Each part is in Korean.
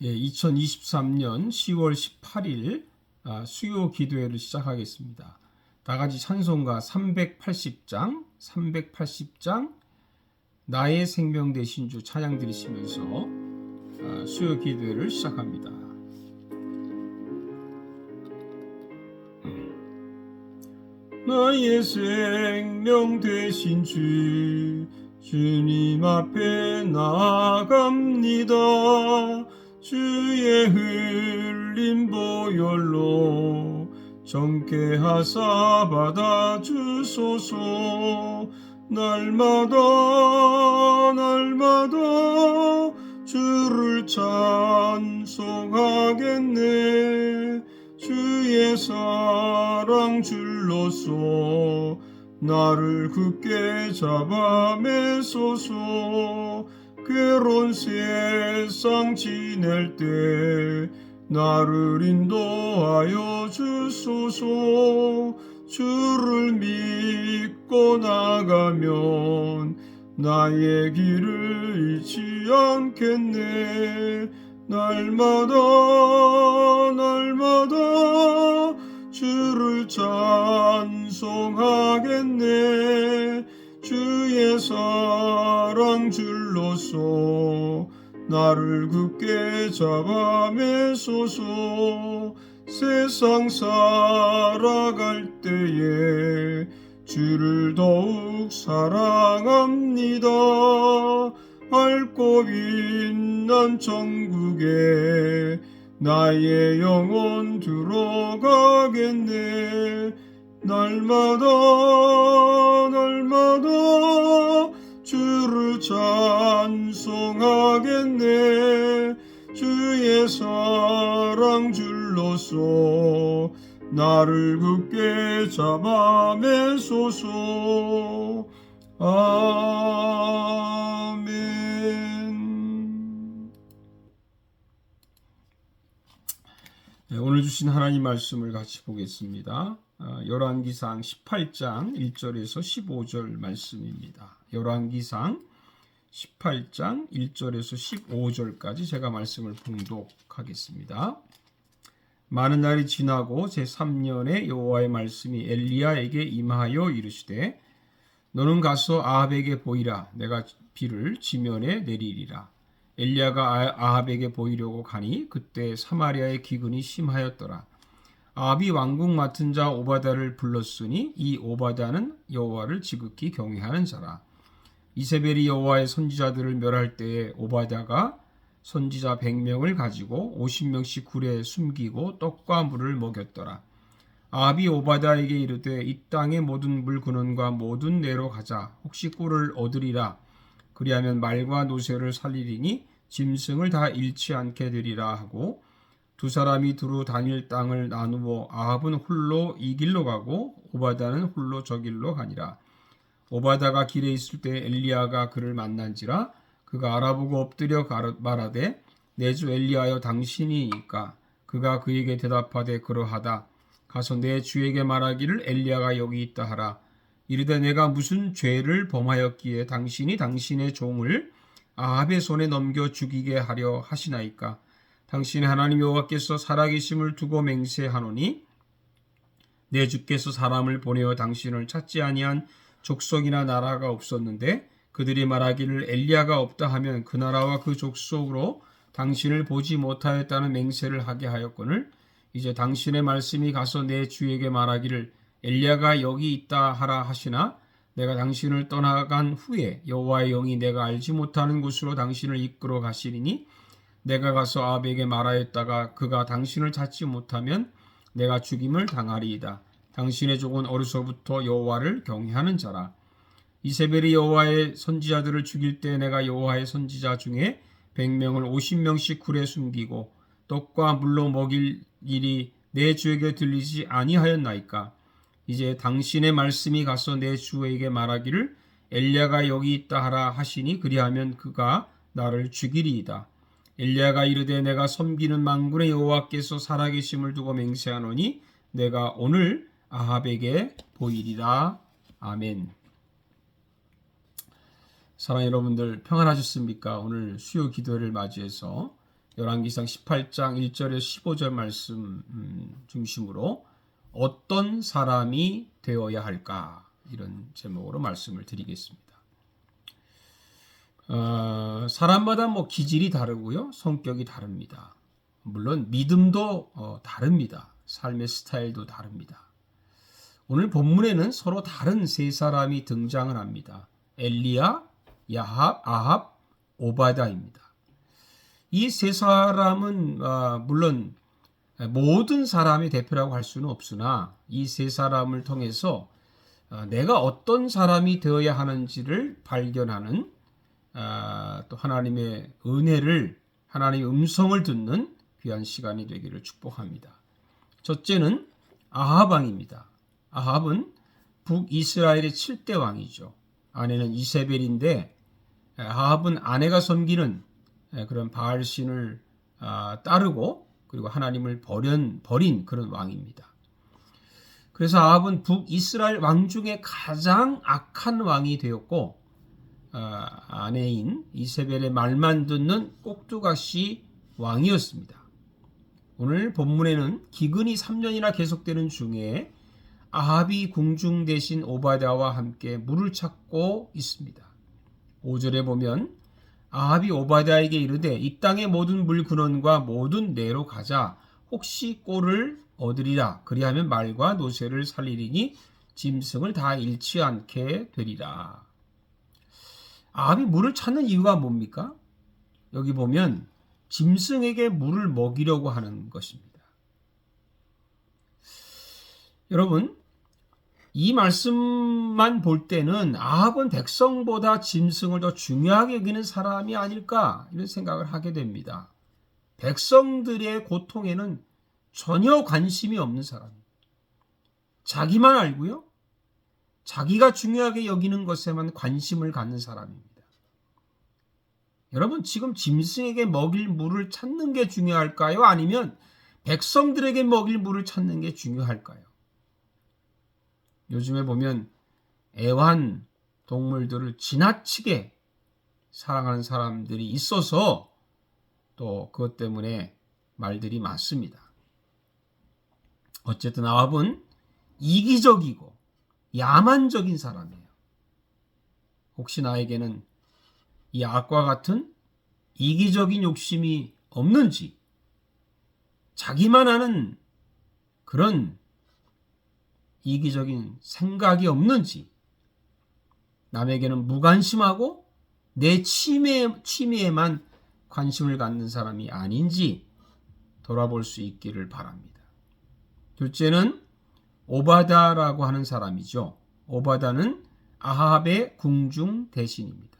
예, 2023년 10월 18일 아, 수요 기도회를 시작하겠습니다. 다 같이 찬송가 380장, 380장 나의 생명 되신 주 찬양 드리시면서 아, 수요 기도회를 시작합니다. 나의 생명 되신 주 주님 앞에 나갑니다. 주의 흘린 보혈로 정케 하사 받아 주소서. 날마다 날마다 주를 찬송하겠네. 주의 사랑 줄로서 나를 굳게 잡아 매소서 괴로운 세상 지낼 때 나를 인도하여 주소서. 주를 믿고 나가면 나의 길을 잃지 않겠네. 날마다 날마다 주를 찬송하겠네. 주의 사 랑 줄로서 나를 굳게 잡아매소서 세상 살아갈 때에 주를 더욱 사랑합니다. 밝고 빛난 천국에 나의 영혼 들어가겠네. 날마다 줄로서 나를 굳게 잡아매소서 아멘 네, 오늘 주신 하나님 말씀을 같이 보겠습니다. 아, 열왕기상 18장 1절에서 15절 말씀입니다. 열왕기상 18장 1절에서 15절까지 제가 말씀을 봉독하겠습니다. 많은 날이 지나고 제3년에 여호와의 말씀이 엘리야에게 임하여 이르시되 너는 가서 아합에게 보이라. 내가 비를 지면에 내리리라. 엘리야가 아- 아합에게 보이려고 가니 그때 사마리아의 기근이 심하였더라. 아합이 왕궁 맡은 자 오바다를 불렀으니 이 오바다는 여호와를 지극히 경외하는 자라. 이세벨이 여호와의 선지자들을 멸할 때에 오바다가 선지자 100명을 가지고 50명씩 굴에 숨기고 떡과 물을 먹였더라. 아합이 오바다에게 이르되 이 땅의 모든 물 근원과 모든 내로 가자. 혹시 꿀을 얻으리라. 그리하면 말과 노새를 살리리니 짐승을 다 잃지 않게 되리라. 하고 두 사람이 두루 다닐 땅을 나누어 아합은 홀로 이 길로 가고 오바다는 홀로 저 길로 가니라. 오바다가 길에 있을 때 엘리야가 그를 만난지라 그가 알아보고 엎드려 말하되 내 주 엘리야여 당신이니까 그가 그에게 대답하되 그러하다. 가서 내 주에게 말하기를 엘리야가 여기 있다 하라. 이르되 내가 무슨 죄를 범하였기에 당신이 당신의 종을 아합의 손에 넘겨 죽이게 하려 하시나이까? 당신의 하나님 여호와께서 살아계심을 두고 맹세하노니 내 주께서 사람을 보내어 당신을 찾지 아니한 족속이나 나라가 없었는데 그들이 말하기를 엘리야가 없다 하면 그 나라와 그 족속으로 당신을 보지 못하였다는 맹세를 하게 하였거늘 이제 당신의 말씀이 가서 내 주에게 말하기를 엘리야가 여기 있다 하라 하시나 내가 당신을 떠나간 후에 여호와의 영이 내가 알지 못하는 곳으로 당신을 이끌어 가시리니 내가 가서 아합에게 말하였다가 그가 당신을 찾지 못하면 내가 죽임을 당하리이다. 당신의 종은 어려서부터 여호와를 경외하는 자라. 이세벨이 여호와의 선지자들을 죽일 때 내가 여호와의 선지자 중에 100명을 50명씩 굴에 숨기고 떡과 물로 먹일 일이 내 주에게 들리지 아니하였나이까. 이제 당신의 말씀이 가서 내 주에게 말하기를 엘리야가 여기 있다 하라 하시니 그리하면 그가 나를 죽이리이다. 엘리야가 이르되 내가 섬기는 만군의 여호와께서 살아계심을 두고 맹세하노니 내가 오늘 아합에게 보이리라. 아멘. 사랑 여러분들 평안하셨습니까? 오늘 수요 기도를 맞이해서 열왕기상 18장 1절에서 15절 말씀 음, 중심으로 어떤 사람이 되어야 할까 이런 제목으로 말씀을 드리겠습니다. 어, 사람마다 뭐 기질이 다르고요, 성격이 다릅니다. 물론 믿음도 어, 다릅니다. 삶의 스타일도 다릅니다. 오늘 본문에는 서로 다른 세 사람이 등장을 합니다. 엘리야, 야합, 아합, 오바다입니다. 이 세 사람은 어, 물론 모든 사람의 대표라고 할 수는 없으나 이 세 사람을 통해서 어, 내가 어떤 사람이 되어야 하는지를 발견하는 아, 또 하나님의 은혜를 하나님의 음성을 듣는 귀한 시간이 되기를 축복합니다. 첫째는 아합왕입니다. 아합은 북이스라엘의 7대 왕이죠. 아내는 이세벨인데 아합은 아내가 섬기는 그런 바알 신을 아, 따르고 그리고 하나님을 버린, 버린 그런 왕입니다. 그래서 아합은 북이스라엘 왕 중에 가장 악한 왕이 되었고 어, 아내인 이세벨의 말만 듣는 꼭두가시 왕이었습니다. 오늘 본문에는 기근이 3년이나 계속되는 중에 아합이 궁중 대신 오바다와 함께 물을 찾고 있습니다. 5절에 보면 아합이 오바다에게 이르되 이 땅의 모든 물 근원과 모든 내로 가자 혹시 꼴을 얻으리라 그리하면 말과 노새를 살리리니 짐승을 다 잃지 않게 되리라. 아합이 물을 찾는 이유가 뭡니까? 여기 보면 짐승에게 물을 먹이려고 하는 것입니다. 여러분, 이 말씀만 볼 때는 아합은 백성보다 짐승을 더 중요하게 여기는 사람이 아닐까 이런 생각을 하게 됩니다. 백성들의 고통에는 전혀 관심이 없는 사람입니다. 자기만 알고요. 자기가 중요하게 여기는 것에만 관심을 갖는 사람입니다. 여러분, 지금 짐승에게 먹일 물을 찾는 게 중요할까요? 아니면 백성들에게 먹일 물을 찾는 게 중요할까요? 요즘에 보면 애완 동물들을 지나치게 사랑하는 사람들이 있어서 또 그것 때문에 말들이 많습니다. 어쨌든 아합은 이기적이고 야만적인 사람이에요. 혹시 나에게는 이 악과 같은 이기적인 욕심이 없는지, 자기만 아는 그런 이기적인 생각이 없는지, 남에게는 무관심하고 내 취미에, 취미에만 관심을 갖는 사람이 아닌지 돌아볼 수 있기를 바랍니다. 둘째는 오바다라고 하는 사람이죠. 오바다는 아합의 궁중 대신입니다.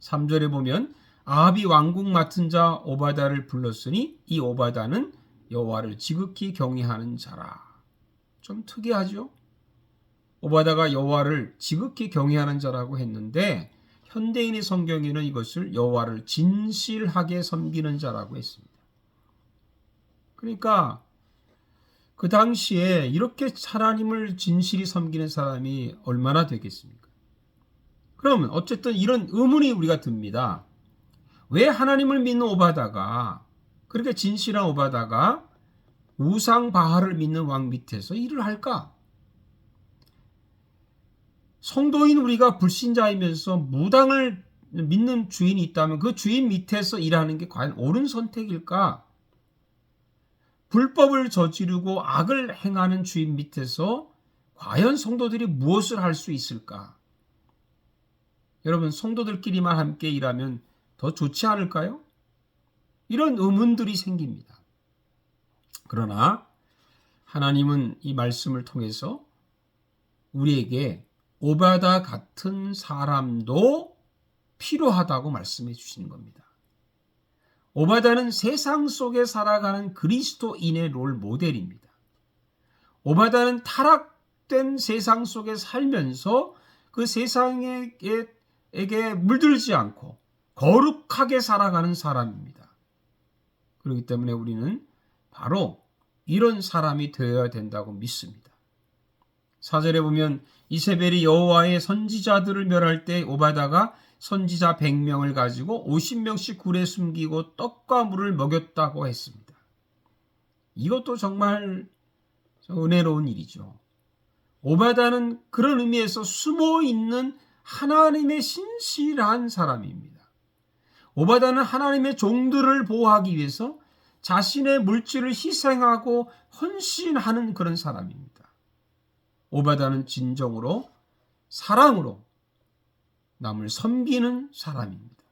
3절에 보면 아합이 왕국 맡은 자 오바다를 불렀으니 이 오바다는 여호와를 지극히 경외하는 자라. 좀 특이하죠? 오바다가 여호와를 지극히 경외하는 자라고 했는데 현대인의 성경에는 이것을 여호와를 진실하게 섬기는 자라고 했습니다. 그러니까 그 당시에 이렇게 하나님을 진실히 섬기는 사람이 얼마나 되겠습니까? 그러면 어쨌든 이런 의문이 우리가 듭니다. 왜 하나님을 믿는 오바다가 그렇게 진실한 오바다가 우상 바하를 믿는 왕 밑에서 일을 할까? 성도인 우리가 불신자이면서 무당을 믿는 주인이 있다면 그 주인 밑에서 일하는 게 과연 옳은 선택일까? 불법을 저지르고 악을 행하는 주인 밑에서 과연 성도들이 무엇을 할 수 있을까? 여러분, 성도들끼리만 함께 일하면 더 좋지 않을까요? 이런 의문들이 생깁니다. 그러나 하나님은 이 말씀을 통해서 우리에게 오바다 같은 사람도 필요하다고 말씀해 주시는 겁니다. 오바다는 세상 속에 살아가는 그리스도인의 롤 모델입니다. 오바다는 타락된 세상 속에 살면서 그 세상에게 물들지 않고 거룩하게 살아가는 사람입니다. 그렇기 때문에 우리는 바로 이런 사람이 되어야 된다고 믿습니다. 사절에 보면 이세벨이 여호와의 선지자들을 멸할 때 오바다가 선지자 100명을 가지고 50명씩 굴에 숨기고 떡과 물을 먹였다고 했습니다. 이것도 정말 은혜로운 일이죠. 오바다는 그런 의미에서 숨어 있는 하나님의 신실한 사람입니다. 오바다는 하나님의 종들을 보호하기 위해서 자신의 물질을 희생하고 헌신하는 그런 사람입니다. 오바다는 진정으로 사랑으로 남을 섬기는 사람입니다.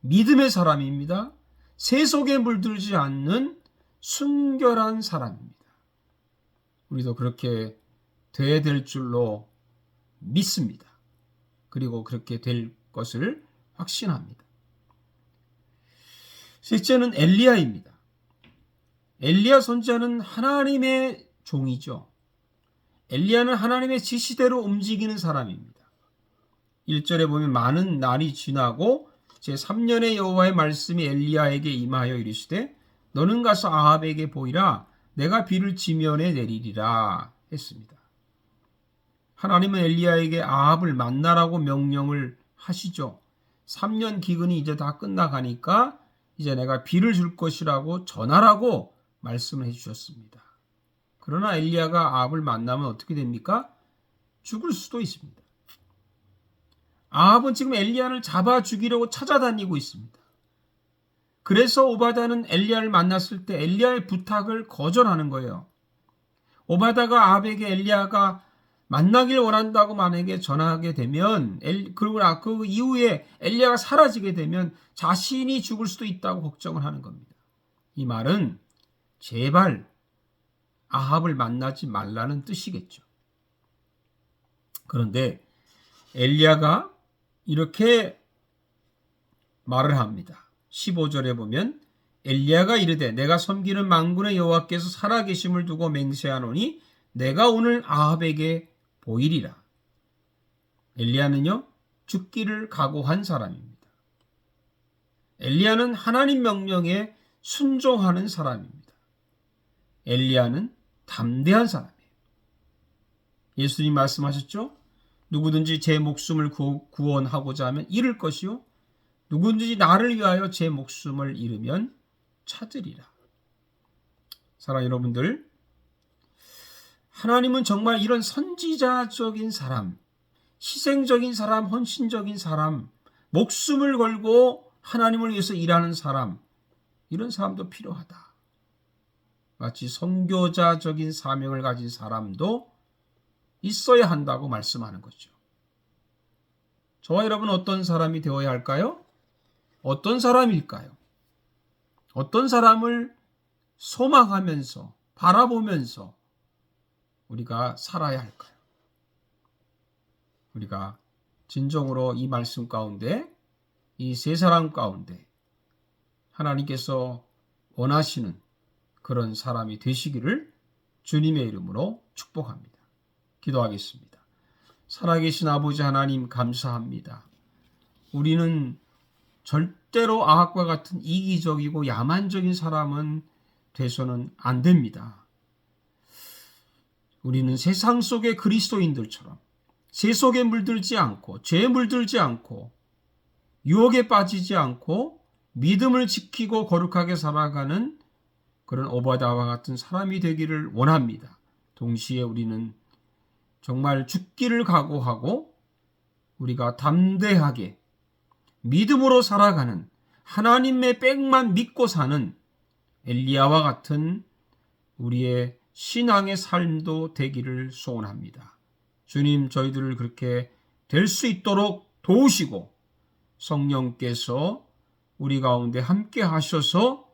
믿음의 사람입니다. 세속에 물들지 않는 순결한 사람입니다. 우리도 그렇게 돼야 될 줄로 믿습니다. 그리고 그렇게 될 것을 확신합니다. 셋째는 엘리야입니다. 엘리야 선지자는 하나님의 종이죠. 엘리야는 하나님의 지시대로 움직이는 사람입니다. 1절에 보면 많은 날이 지나고 제 3년의 여호와의 말씀이 엘리야에게 임하여 이르시되 너는 가서 아합에게 보이라 내가 비를 지면에 내리리라 했습니다. 하나님은 엘리야에게 아합을 만나라고 명령을 하시죠. 3년 기근이 이제 다 끝나가니까 이제 내가 비를 줄 것이라고 전하라고 말씀을 해주셨습니다. 그러나 엘리야가 아합을 만나면 어떻게 됩니까? 죽을 수도 있습니다. 아합은 지금 엘리야를 잡아 죽이려고 찾아다니고 있습니다. 그래서 오바다는 엘리야를 만났을 때 엘리야의 부탁을 거절하는 거예요. 오바다가 아합에게 엘리야가 만나길 원한다고 만약에 전하게 되면 그리고 그 이후에 엘리야가 사라지게 되면 자신이 죽을 수도 있다고 걱정을 하는 겁니다. 이 말은 제발 아합을 만나지 말라는 뜻이겠죠. 그런데 엘리야가 이렇게 말을 합니다. 15절에 보면 엘리야가 이르되 내가 섬기는 망군의 여호와께서 살아 계심을 두고 맹세하노니 내가 오늘 아합에게 보이리라. 엘리야는요 죽기를 각오한 사람입니다. 엘리야는 하나님 명령에 순종하는 사람입니다. 엘리야는 담대한 사람이에요. 예수님 말씀하셨죠? 누구든지 제 목숨을 구원하고자 하면 잃을 것이요. 누구든지 나를 위하여 제 목숨을 잃으면 찾으리라. 사랑 여러분들, 하나님은 정말 이런 선지자적인 사람, 희생적인 사람, 헌신적인 사람, 목숨을 걸고 하나님을 위해서 일하는 사람, 이런 사람도 필요하다. 마치 선교자적인 사명을 가진 사람도 있어야 한다고 말씀하는 거죠. 저와 여러분 어떤 사람이 되어야 할까요? 어떤 사람일까요? 어떤 사람을 소망하면서 바라보면서 우리가 살아야 할까요? 우리가 진정으로 이 말씀 가운데 이 세 사람 가운데 하나님께서 원하시는 그런 사람이 되시기를 주님의 이름으로 축복합니다. 기도하겠습니다. 살아계신 아버지 하나님 감사합니다. 우리는 절대로 아합과 같은 이기적이고 야만적인 사람은 돼서는 안 됩니다. 우리는 세상 속의 그리스도인들처럼 세 속에 물들지 않고 죄에 물들지 않고 유혹에 빠지지 않고 믿음을 지키고 거룩하게 살아가는 그런 오바다와 같은 사람이 되기를 원합니다. 동시에 우리는 정말 죽기를 각오하고 우리가 담대하게 믿음으로 살아가는 하나님의 백만 믿고 사는 엘리야와 같은 우리의 신앙의 삶도 되기를 소원합니다. 주님 저희들을 그렇게 될 수 있도록 도우시고 성령께서 우리 가운데 함께 하셔서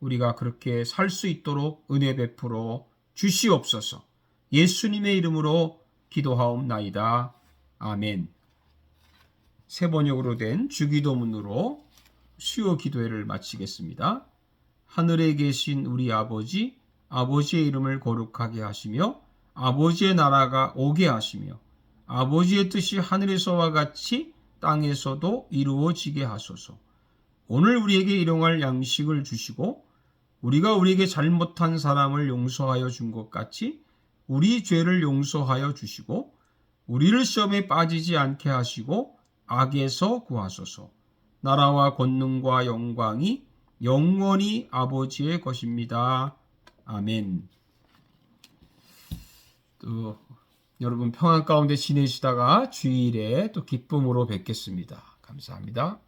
우리가 그렇게 살 수 있도록 은혜 베풀어 주시옵소서. 예수님의 이름으로 기도하옵나이다. 아멘. 세 번역으로 된 주기도문으로 수요 기도회를 마치겠습니다. 하늘에 계신 우리 아버지, 아버지의 이름을 거룩하게 하시며 아버지의 나라가 오게 하시며 아버지의 뜻이 하늘에서와 같이 땅에서도 이루어지게 하소서. 오늘 우리에게 일용할 양식을 주시고 우리가 우리에게 잘못한 사람을 용서하여 준 것 같이 우리 죄를 용서하여 주시고 우리를 시험에 빠지지 않게 하시고 악에서 구하소서. 나라와 권능과 영광이 영원히 아버지의 것입니다. 아멘. 또 여러분 평안 가운데 지내시다가 주일에 또 기쁨으로 뵙겠습니다. 감사합니다.